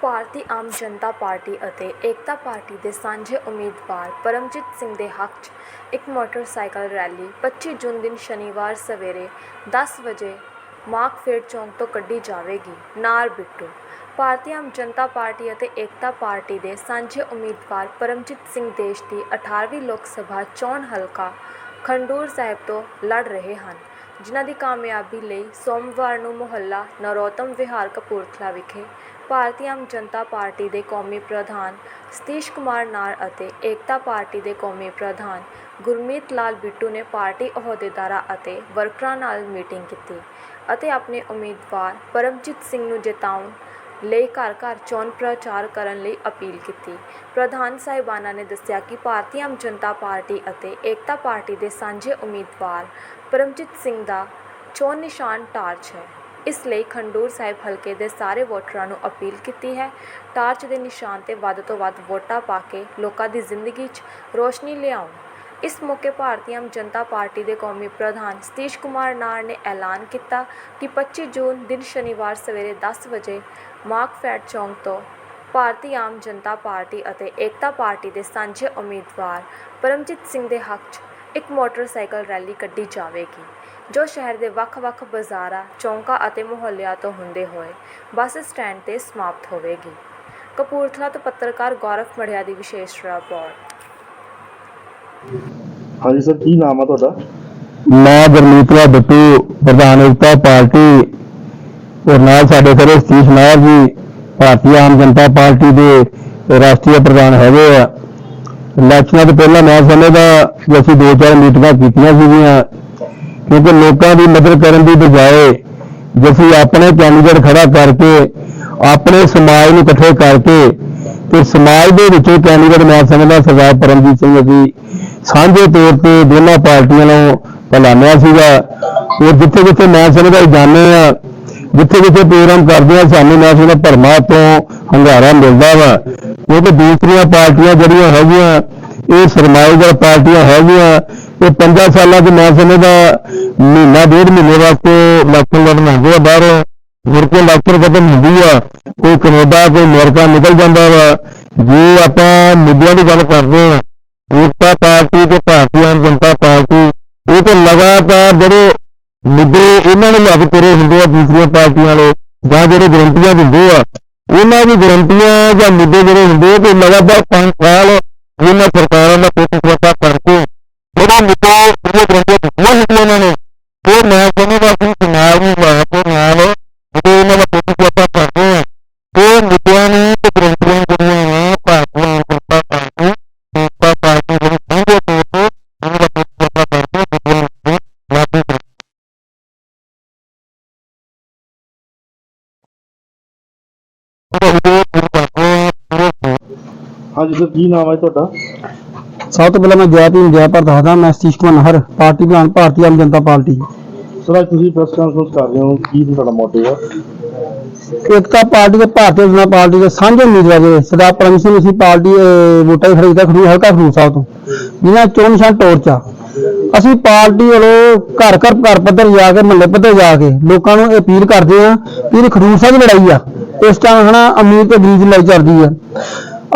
ਭਾਰਤੀ ਆਮ ਜਨਤਾ party ਅਤੇ ਏਕਤਾ party ਦੇ ਸਾਂਝੇ ਉਮੀਦਵਾਰ ਪਰਮਜੀਤ ਸਿੰਘ ਦੇ ਹੱਕ 'ਚ ਇੱਕ ਮੋਟਰਸਾਈਕਲ ਰੈਲੀ 25 ਜੂਨ ਦਿਨ ਸ਼ਨੀਵਾਰ ਸਵੇਰੇ 10 ਵਜੇ ਮਾਰਕਫੇਡ ਚੌਂਕ ਤੋਂ ਕੱਢੀ ਜਾਵੇਗੀ। ਨਾਰ ਬਿੱਟੂ, ਭਾਰਤੀ ਆਮ ਜਨਤਾ ਪਾਰਟੀ ਅਤੇ ਏਕਤਾ ਪਾਰਟੀ ਦੇ ਸਾਂਝੇ ਉਮੀਦਵਾਰ ਪਰਮਜੀਤ ਸਿੰਘ ਦੇਸ਼ ਦੀ 18ਵੀਂ ਲੋਕ ਸਭਾ ਚੋਣ ਹਲਕਾ ਖੰਡੂਰ ਸਾਹਿਬ ਤੋਂ ਲੜ ਰਹੇ ਹਨ। ਜਿਨ੍ਹਾਂ ਦੀ ਕਾਮਯਾਬੀ ਲਈ ਸੋਮਵਾਰ ਨੂੰ ਮੁਹੱਲਾ ਨਰੋਤਮ ਵਿਹਾਰ ਕਪੂਰਥਲਾ ਵਿਖੇ ਭਾਰਤੀ ਆਮ ਜਨਤਾ ਪਾਰਟੀ ਦੇ ਕੌਮੀ ਪ੍ਰਧਾਨ ਸਤੀਸ਼ ਕੁਮਾਰ ਨਾਰ ਅਤੇ ਏਕਤਾ ਪਾਰਟੀ ਦੇ ਕੌਮੀ ਪ੍ਰਧਾਨ ਗੁਰਮੀਤ ਲਾਲ ਬਿੱਟੂ ਨੇ ਪਾਰਟੀ ਅਹੁਦੇਦਾਰਾਂ ਅਤੇ ਵਰਕਰਾਂ ਨਾਲ ਮੀਟਿੰਗ ਕੀਤੀ ਅਤੇ ਆਪਣੇ ਉਮੀਦਵਾਰ ਪਰਮਜੀਤ ਸਿੰਘ ਨੂੰ ਜਿਤਾਉਣ ਲਈ ਘਰ ਘਰ ਚੋਣ ਪ੍ਰਚਾਰ ਕਰਨ ਲਈ ਅਪੀਲ ਕੀਤੀ। ਪ੍ਰਧਾਨ ਸਾਹਿਬਾਨਾਂ ਨੇ ਦੱਸਿਆ ਕਿ ਭਾਰਤੀ ਆਮ ਜਨਤਾ ਪਾਰਟੀ ਅਤੇ ਏਕਤਾ ਪਾਰਟੀ ਦੇ ਸਾਂਝੇ ਉਮੀਦਵਾਰ ਪਰਮਜੀਤ ਸਿੰਘ ਦਾ ਚੋਣ ਨਿਸ਼ਾਨ ਟਾਰਚ ਹੈ। ਇਸ ਲਈ ਖੰਡੂਰ ਸਾਹਿਬ ਹਲਕੇ ਦੇ ਸਾਰੇ ਵੋਟਰਾਂ ਨੂੰ ਅਪੀਲ ਕੀਤੀ ਹੈ। ਟਾਰਚ ਦੇ ਨਿਸ਼ਾਨ ਤੇ ਵੱਧ ਤੋਂ ਵੱਧ ਵੋਟਾਂ ਪਾ ਕੇ ਲੋਕਾਂ ਦੀ ਜ਼ਿੰਦਗੀ 'ਚ ਰੋਸ਼ਨੀ ਲਿਆਉਣ। ਇਸ ਮੌਕੇ ਭਾਰਤੀ ਆਮ ਜਨਤਾ ਪਾਰਟੀ ਦੇ ਕੌਮੀ ਪ੍ਰਧਾਨ ਸਤੀਸ਼ ਕੁਮਾਰ ਨਾਰ ਨੇ ਐਲਾਨ ਕੀਤਾ ਕਿ 25 ਜੂਨ ਦਿਨ ਸ਼ਨੀਵਾਰ ਸਵੇਰੇ 10 ਵਜੇ ਮਾਰਕਫੈਡ ਚੌਂਕ ਤੋਂ ਭਾਰਤੀ ਆਮ ਜਨਤਾ ਪਾਰਟੀ ਅਤੇ ਏਕਤਾ ਪਾਰਟੀ ਦੇ ਸਾਂਝੇ ਉਮੀਦਵਾਰ ਪਰਮਜੀਤ ਸਿੰਘ ਦੇ ਹੱਕ 'ਚ ਇੱਕ ਮੋਟਰਸਾਈਕਲ ਰੈਲੀ ਕੱਢੀ ਜਾਵੇਗੀ, ਜੋ ਸ਼ਹਿਰ ਦੇ ਵੱਖ-ਵੱਖ ਬਾਜ਼ਾਰਾਂ, ਚੌਂਕਾਂ ਅਤੇ ਮੁਹੱਲਿਆਂ ਤੋਂ ਹੁੰਦੇ ਹੋਏ ਬੱਸ ਸਟੈਂਡ ਤੇ ਸਮਾਪਤ ਹੋਵੇਗੀ। ਕਪੂਰਥਲਾ ਤੋਂ ਪੱਤਰਕਾਰ ਗੌਰਵ ਮੜਿਆ ਦੀ ਵਿਸ਼ੇਸ਼ ਰਿਪੋਰਟ। ਹਾਂਜੀ ਸਰ, ਕੀ ਨਾਮ ਆ ਤੁਹਾਡਾ? ਮੈਂ ਗੁਰਮੀਤਲਾ ਬਿੱਟੂ ਪ੍ਰਧਾਨ ਏਕਤਾ ਪਾਰਟੀ, ਔਰ ਨਾਲ ਸਾਡੇ ਘਰੇ ਸਤੀਸ਼ ਨਾਇਰ ਜੀ, ਭਾਰਤੀ ਆਮ ਜਨਤਾ ਪਾਰਟੀ ਦੇ ਰਾਸ਼ਟਰੀ ਪ੍ਰਧਾਨ ਹੈਗੇ ਆ। ਇਲੈਕਸ਼ਨਾਂ ਤੋਂ ਪਹਿਲਾਂ ਮੈਂ ਸਮਝਦਾ ਕਿ ਅਸੀਂ ਦੋ ਚਾਰ ਮੀਟਿੰਗਾਂ ਕੀਤੀਆਂ ਸੀਗੀਆਂ, ਕਿਉਂਕਿ ਲੋਕਾਂ ਦੀ ਮਦਦ ਕਰਨ ਦੀ ਬਜਾਏ ਜੇ ਅਸੀਂ ਆਪਣੇ ਕੈਂਡੀਡੇਟ ਖੜਾ ਕਰਕੇ, ਆਪਣੇ ਸਮਾਜ ਨੂੰ ਇਕੱਠੇ ਕਰਕੇ, ਤੇ ਸਮਾਜ ਦੇ ਵਿੱਚੋਂ ਕੈਂਡੀਡੇਟ ਮੈਂ ਸਮਝਦਾ ਸਰਦਾਰ ਪਰਮਜੀਤ ਸਿੰਘ ਜੀ ਸਾਂਝੇ ਤੌਰ ਤੇ ਦੋਨਾਂ ਪਾਰਟੀਆਂ ਨੂੰ ਪਲਾਨਿਆ ਸੀਗਾ। ਔਰ ਜਿੱਥੇ ਜਿੱਥੇ ਮੈਂ ਸਮਝਦਾ ਜਾਣੇ ਆ। ਜਿੱਥੇ ਜਿੱਥੇ ਪ੍ਰੋਗਰਾਮ ਕਰਦੇ ਆ, ਸਾਨੂੰ ਮੈਂ ਸਮਝਦਾ ਭਰਮਾ ਤੋਂ ਹੰਗਾਰਾ ਮਿਲਦਾ ਵਾ। ਕਿਉਂਕਿ ਦੂਸਰੀਆਂ ਪਾਰਟੀਆਂ ਜਿਹੜੀਆਂ ਹੈਗੀਆਂ, ਇਹ ਸਰਮਾਏਦਾਰ ਪਾਰਟੀਆਂ ਹੈਗੀਆਂ। ਇਹ ਪੰਜਾਂ ਸਾਲਾਂ 'ਚ ਮੈਂ ਸਮਝਦਾ ਮਹੀਨਾ, ਡੇਢ ਮਹੀਨੇ ਵਾਸਤੇ ਇਲੈਕਸ਼ਨ ਲੜਨ ਆਉਂਦੇ ਆ ਬਾਹਰੋਂ। ਹੋਰ ਕੋਈ ਇਲੈਕਸ਼ਨ ਖਤਮ ਹੁੰਦੀ ਆ। ਕੋਈ ਕੈਨੇਡਾ, ਕੋਈ ਅਮਰੀਕਾ ਨਿਕਲ ਜਾਂਦਾ ਵਾ। ਜੇ ਆਪਾਂ ਮੁੱਦਿਆਂ ਦੀ ਗੱਲ ਕਰਦੇ ਆ ਪਾਰਟੀ ਤੇ ਭਾਰਤੀ ਆਮ ਜਨਤਾ ਪਾਰਟੀ, ਇਹ ਤੇ ਲਗਾਤਾਰ ਜਿਹੜੇ ਮੁੱਦੇ ਇਹਨਾਂ ਨੇ ਲੱਗ ਤੁਰੇ ਹੁੰਦੇ ਆ ਦੂਸਰੀਆਂ ਪਾਰਟੀਆਂ ਵਾਲੇ, ਜਾਂ ਜਿਹੜੇ ਗਰੰਟੀਆਂ ਦਿੰਦੇ ਆ, ਉਹਨਾਂ ਦੀ ਗਰੰਟੀਆਂ ਜਾਂ ਮੁੱਦੇ ਜਿਹੜੇ ਹੁੰਦੇ ਆ ਕਿ ਲਗਾਤਾਰ ਪੰਜ ਸਾਲ ਇਹਨਾਂ ਸਰਕਾਰਾਂ ਦਾ ਪ੍ਰਤੀਸ਼ਤਾ ਕਰਕੇ, ਜਿਹੜੇ ਮੁੱਦੇ ਉਹ ਗਰੰਟੀਆਂ ਦਿੱਤੀਆਂ ਹੁੰਦੀਆਂ ਉਹਨਾਂ ਨੇ ਹਾਂਜੀ ਸਰ ਕੀ ਨਾਮ ਹੈ ਤੁਹਾਡਾ? ਸਭ ਤੋਂ ਪਹਿਲਾਂ ਮੈਂ ਜੈ ਭੀਮ ਜੈ ਭਾਰਤ ਦੱਸਦਾ ਮੈਂ ਸਤੀਸ਼ ਕੁਮਾਰ ਨਹਰ ਪਾਰਟੀ ਪ੍ਰਧਾਨ ਭਾਰਤੀ ਆਮ ਜਨਤਾ ਪਾਰਟੀ। ਸਰ ਅੱਜ ਤੁਸੀਂ ਪ੍ਰੈਸ ਕਾਨਫਰੰਸ ਕਰ ਰਹੇ ਹੋ ਕੀ ਤੁਹਾਡਾ ਮੋਟਿਵ ਆ ਏਕਤਾ ਪਾਰਟੀ ਤੇ ਭਾਰਤੀ ਜਨਤਾ ਪਾਰਟੀ ਦੇ ਸਾਂਝੇ ਉਮੀਦਵਾਰ ਦੇ ਸਰਦਾਰ ਪਰਮ ਸਿੰਘ ਅਸੀਂ ਪਾਰਟੀ ਵੋਟਾਂ ਹੀ ਖਰੀਦਾ ਖਰੂ ਹਲਕਾ ਖਰੂ ਸਾਹਿਬ ਤੋਂ। ਜਿਨ੍ਹਾਂ ਚੋਣ ਨਿਸ਼ਾਨ ਟੋਰਚਾ। ਅਸੀਂ ਪਾਰਟੀ ਵੱਲੋਂ ਘਰ ਘਰ ਘਰ ਪੱਧਰ ਜਾ ਕੇ ਮਹੱਲੇ ਪੱਧਰ ਜਾ ਕੇ ਲੋਕਾਂ ਨੂੰ ਅਪੀਲ ਕਰਦੇ ਆ ਕਿ ਇਹ ਖਡੂਰ ਸਾਹਿਬ ਦੀ ਲੜਾਈ ਆ। ਇਸ ਟਾਈਮ ਹਨਾ ਅਮੀਰ ਤੇ ਗਰੀਬ ਦੀ ਲੜਾਈ ਚੱਲਦੀ ਆ।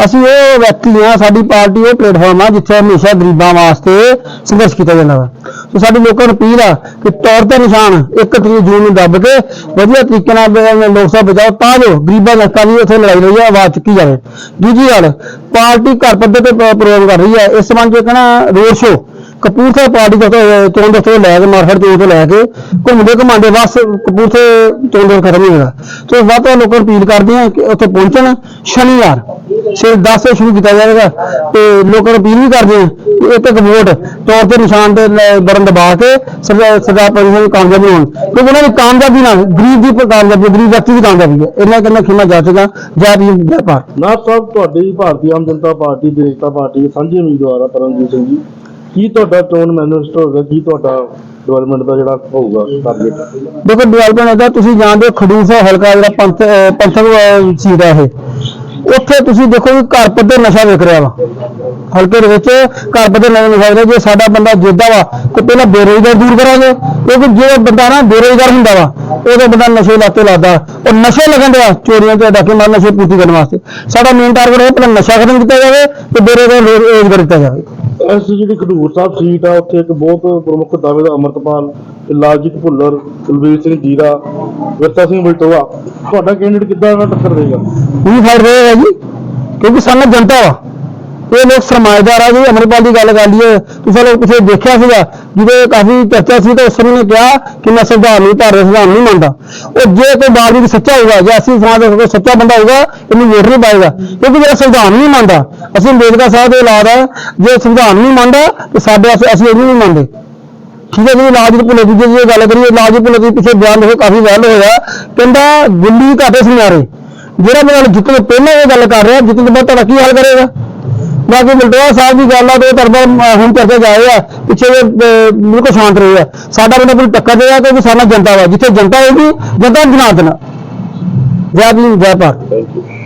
ਅਸੀਂ ਉਹ ਵਿਅਕਤੀ ਆ, ਸਾਡੀ ਪਾਰਟੀ ਉਹ ਪਲੇਟਫਾਰਮ ਆ ਜਿੱਥੇ ਹਮੇਸ਼ਾ ਗਰੀਬਾਂ ਵਾਸਤੇ ਸੰਘਰਸ਼ ਕੀਤਾ ਜਾਂਦਾ ਵਾ। ਸੋ ਸਾਡੀ ਲੋਕਾਂ ਨੂੰ ਅਪੀਲ ਆ ਕਿ ਤੌਰ ਤੇ ਨਿਸ਼ਾਨ 1 ਤਰੀਕ ਜੂਨ ਨੂੰ ਦੱਬ ਕੇ ਵਧੀਆ ਤਰੀਕੇ ਨਾਲ ਲੋਕ ਸਭਾ ਬਚਾਓ, ਤਾਂ ਜੋ ਗਰੀਬਾਂ ਲੋਕਾਂ ਦੀ ਉੱਥੇ ਲੜਾਈ ਲਈ ਆਵਾਜ਼ ਚੁੱਕੀ ਜਾਵੇ। ਦੂਜੀ ਗੱਲ, ਪਾਰਟੀ ਘਰ ਪੱਧਰ ਤੇ ਪ੍ਰੋਗਰਾਮ ਕਰ ਰਹੀ ਹੈ ਇਸ ਸੰਬੰਧ ਵਿੱਚ ਕਹਿਣਾ ਰੋਡ ਸ਼ੋਅ ਕਪੂਰਥਲਾ ਪਾਰਟੀ ਦਾ ਚੋਣ ਦਫ਼ਤਰ ਲੈ ਕੇ ਮਾਰਫੜ ਚੋਣ ਤੋਂ ਲੈ ਕੇ ਘੁੰਮਦੇ ਘੁਮਾਉਂਦੇ ਬਸ ਕਪੂਰਥਲੇ ਚੋਣ ਦਫ਼ਤਰ ਖਤਮ ਨਹੀਂ ਹੋਗਾ ਸੋ ਵੱਧ ਤੋਂ ਲੋਕਾਂ ਨੂੰ ਅਪੀਲ ਕਰਦੇ ਹਾਂ ਕਿ ਉੱਥੇ ਪਹੁੰਚਣ ਸ਼ਨੀਵਾਰ, ਸਵੇਰ 10 ਵਜੇ ਸ਼ੁਰੂ ਕੀਤਾ ਜਾਵੇਗਾ ਤੇ ਲੋਕਾਂ ਨੂੰ ਅਪੀਲ ਵੀ ਕਰਦੇ ਹਾਂ ਕਿ ਇੱਕ ਇੱਕ ਵੋਟ ਤੌਰ ਤੇ ਨਿਸ਼ਾਨ ਤੇ ਲ- ਦਬਾ ਕੇ ਸਰਦਾਰ ਸਰਦਾਰ ਪਰਮ ਸਿੰਘ ਕਾਮਯਾਬੀ ਹੋਣ ਕਿਉਂਕਿ ਉਹਨਾਂ ਦੀ ਕਾਮਯਾਬੀ ਨਾਲ ਗਰੀਬ ਦੀ ਕਾਮਯਾਬੀ ਗਰੀਬ ਵਿਅਕਤੀ ਦੀ ਕਾਮਯਾਬੀ ਹੈ। ਇਹਨਾਂ ਕਰਨਾ ਖਿਮਾ ਜਾ ਸਕਦਾ ਜੈ ਭੀਮ, ਜੈ ਨਾ ਸਾਹਿਬ ਤੁਹਾਡੀ ਭਾਰਤੀ ਆਮ ਜਨਤਾ ਪਾਰਟੀ ਤੇ ਏਕਤਾ ਪਾਰਟੀ ਦੇ ਸਾਂਝੇ ਉਮੀਦਵਾਰ ਆ ਪਰਮਜੀਤ ਸਿੰਘ ਜੀ। ਕੀ ਤੁਹਾਡਾ ਚੋਣ ਮੈਨੀਫੈਸਟੋ ਹੋਵੇਗਾ ਕੀ ਤੁਹਾਡਾ ਡਿਵੈਲਪਮੈਂਟ ਦਾ ਜਿਹੜਾ ਹੋਊਗਾ ਟਾਰਗੇਟ ਦੇਖੋ ਡਿਵੈਲਪਮੈਂਟ ਦਾ ਤੁਸੀਂ ਜਾਣਦੇ ਹੋ ਖਡੂਰ ਸਾਹਿਬ ਹਲਕਾ ਜਿਹੜਾ ਪੰਥ ਪੰਥਕ ਸੀਟ ਹੈ ਇਹ। ਉੱਥੇ ਤੁਸੀਂ ਦੇਖੋ ਕਿ ਘਰ ਪੱਧਰ ਨਸ਼ਾ ਵਿਕ ਰਿਹਾ ਵਾ। ਹਲਕੇ ਦੇ ਵਿੱਚ ਘਰ ਬਦਲ ਨਹੀਂ ਸਕਦੇ ਜੇ ਸਾਡਾ ਬੰਦਾ ਜਿੱਦਾਂ ਵਾ, ਤੇ ਪਹਿਲਾਂ ਬੇਰੋਜ਼ਗਾਰ ਦੂਰ ਕਰਾਂਗੇ। ਕਿਉਂਕਿ ਜਿਹੜਾ ਬੰਦਾ ਨਾ ਬੇਰੋਜ਼ਗਾਰ ਹੁੰਦਾ ਵਾ, ਉਹਦੇ ਬੰਦਾ ਨਸ਼ੇ ਲਾਤੇ ਲੱਗਦਾ। ਉਹ ਨਸ਼ੇ ਲੱਗਣ ਦਾ ਚੋਰੀਆਂ ਤੇ ਡਾਕੇ ਮਾਰ ਨਸ਼ੇ ਪੂਰਤੀ ਕਰਨ ਵਾਸਤੇ। ਸਾਡਾ ਮੇਨ ਟਾਰਗੇਟ ਹੈ ਪਹਿਲਾਂ ਨਸ਼ਾ ਖਤਮ ਕੀਤਾ ਜਾਵੇ ਤੇ ਬੇਰੋਜ਼ਗਾਰ ਰੋਜ਼ਗਾਰ ਦਿੱਤਾ ਜਾਵੇ। ਇਸ ਜਿਹੜੀ ਖਡੂਰ ਸਾਹਿਬ ਸੀਟ ਆ, ਉੱਥੇ ਇੱਕ ਬਹੁਤ ਪ੍ਰਮੁੱਖ ਦਾਅਵੇ ਦਾ ਅਮਰਤਪਾਲ ਲਾਲਜੀਤ ਭੁੱਲਰ ਕੁਲਵੀਰ ਸਿੰਘ ਜੀਰਾ, ਵਿਰਸਾ ਸਿੰਘ ਬਲਟੋਆ। ਤੁਹਾਡਾ ਕੈਂਡੀਡੇਟ ਕਿੱਦਾਂ ਨਾਲ ਟੱਕਰ ਦੇਗਾ ਵੀ ਫਾਈਟ ਰਹੇਗਾ ਜੀ? ਕਿਉਂਕਿ ਸਾਨੂੰ ਜਨਤਾ ਵਾ। ਇਹ ਲੋਕ ਸਰਮਾਏਦਾਰ ਆ ਜੀ ਅਮਰਪਾਲ ਦੀ ਗੱਲ ਕਰ ਲਈਏ। ਤੁਸੀਂ ਲੋਕ ਪਿੱਛੇ ਦੇਖਿਆ ਸੀਗਾ ਜਿਹਦੇ ਕਾਫੀ ਚਰਚਾ ਸੀ ਤਾਂ ਉਸ ਨੇ ਕਿਹਾ ਕਿ ਮੈਂ ਸੰਵਿਧਾਨ ਨਹੀਂ ਭਾਰਤ ਸੰਵਿਧਾਨ ਨਹੀਂ ਮੰਨਦਾ। ਉਹ ਜੇ ਕੋਈ ਬਾਲਮੀਕ ਸੱਚਾ ਹੋਊਗਾ, ਜੇ ਅਸੀਂ ਸਮਾਜ ਦਾ ਕੋਈ ਸੱਚਾ ਬੰਦਾ ਹੋਊਗਾ, ਇਹਨੂੰ ਵੋਟ ਨਹੀਂ ਪਾਏਗਾ। ਕਿਉਂਕਿ ਜਿਹੜਾ ਸੰਵਿਧਾਨ ਨਹੀਂ ਮੰਨਦਾ, ਅਸੀਂ ਅੰਬੇਦਕਰ ਸਾਹਿਬ ਦੇ ਔਲਾਦ ਆ। ਜੇ ਸੰਵਿਧਾਨ ਨਹੀਂ ਮੰਨਦਾ, ਤੇ ਸਾਡੇ ਅਸੀਂ ਅਸੀਂ ਇਹਨੂੰ ਨਹੀਂ ਮੰਨਦੇ। ਠੀਕ ਹੈ ਜੀ ਲਾਜਪਤ ਭੁੱਲਰ ਦੀ ਜੇ ਗੱਲ ਕਰੀਏ ਲਾਜਪਤ ਭੁੱਲਰ ਦੇ ਪਿੱਛੇ ਬਿਆਨ ਦੇਖੋ, ਕਾਫੀ ਵੈਲ ਹੋਇਆ। ਕਹਿੰਦਾ, ਗੁੱਲੀ ਘਾਟੇ ਸੁਨਿਆਰੇ ਜਿਹੜਾ ਮੇਰੇ ਨਾਲ ਜਿੱਤਣ ਪਹਿਲਾਂ ਇਹ ਗੱਲ ਕਰ ਰਿਹਾ, ਜਿੱਤਣ ਤੋਂ ਬਾਅਦ ਤੁਹਾਡਾ ਕੀ ਹਾਲ ਕਰੇਗਾ? ਬਾਕੀ ਬਲਟੋਆ ਸਾਹਿਬ ਦੀ ਗੱਲ ਆ, ਤੇ ਤਰਦਾ ਹੁਣ ਕਰਕੇ ਜਾਏ ਆ। ਪਿੱਛੇ ਬਿਲਕੁਲ ਸ਼ਾਂਤ ਰਹੇ ਆ। ਸਾਡਾ ਬੰਦਾ ਕੋਈ ਟੱਕਰ ਦੇਗਾ ਕਿਉਂਕਿ ਸਾਡਾ ਜਨਤਾ ਵਾ, ਜਿੱਥੇ ਜਨਤਾ ਹੋਏਗੀ, ਜਨਤਾ ਜਨਾਰਦਨ। ਜੈ ਭੀਮ, ਜੈ ਭਾਰਤ।